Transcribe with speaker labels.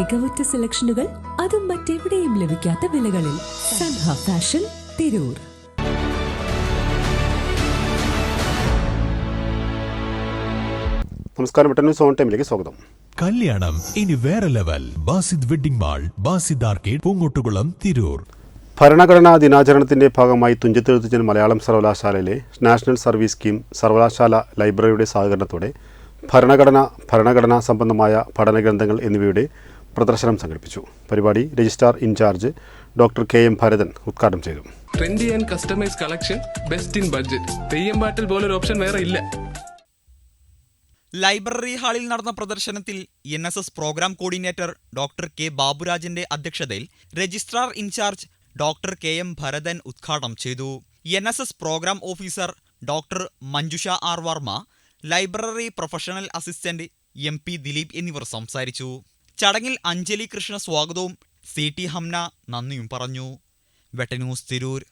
Speaker 1: മികവുറ്റ സെലക്ഷനുകൾ അതും മറ്റെവിടെയും ലഭിക്കാത്ത വിലകളിൽ സൻഹ ഫാഷൻ തിരൂർ.
Speaker 2: നമസ്കാരം പെട്ടെന്ന് സോൺ ടൈമിലേക്ക് സ്വാഗതം.
Speaker 3: കല്യാണം ഇനി വേറെ level. Basid wedding mall Basid arcade Poonkottukulam Tirur.
Speaker 2: ഭരണഘടനാ ദിനാചരണത്തിന്റെ ഭാഗമായി തുഞ്ചത്തെഴുത്തച്ഛൻ മലയാളം സർവകലാശാലയിലെ നാഷണൽ സർവീസ് സ്കീം സർവകലാശാല ലൈബ്രറിയുടെ സഹകരണത്തോടെ ഭരണഘടന ഭരണഘടനാ സംബന്ധമായ പഠനഗ്രന്ഥങ്ങൾ എന്നിവയുടെ പ്രദർശനം സംഘടിപ്പിച്ചു. പരിപാടി registrar in-charge doctor K M Bharathan ഉദ്ഘാടനം ചെയ്തു.
Speaker 4: Trendy and customise collection best in budget. Theyyam പാട്ടിൽ പോലൊരു ഓപ്ഷൻ വേറെ ഇല്ല.
Speaker 5: ലൈബ്രറി ഹാളിൽ നടന്ന പ്രദർശനത്തിൽ N S S programme coordinator doctor K ബാബുരാജിന്റെ അധ്യക്ഷതയിൽ registrar in-charge doctor K M Bharathan ഉദ്ഘാടനം ചെയ്തു. N S S programme officer doctor Manjusha R Varma library professional assistant M P Dileep എന്നിവർ സംസാരിച്ചു. ചടങ്ങിൽ അഞ്ജലി കൃഷ്ണ സ്വാഗതവും സി ടി ഹംന നന്ദിയും പറഞ്ഞു. വെട്ടന്യൂസ് തിരൂർ.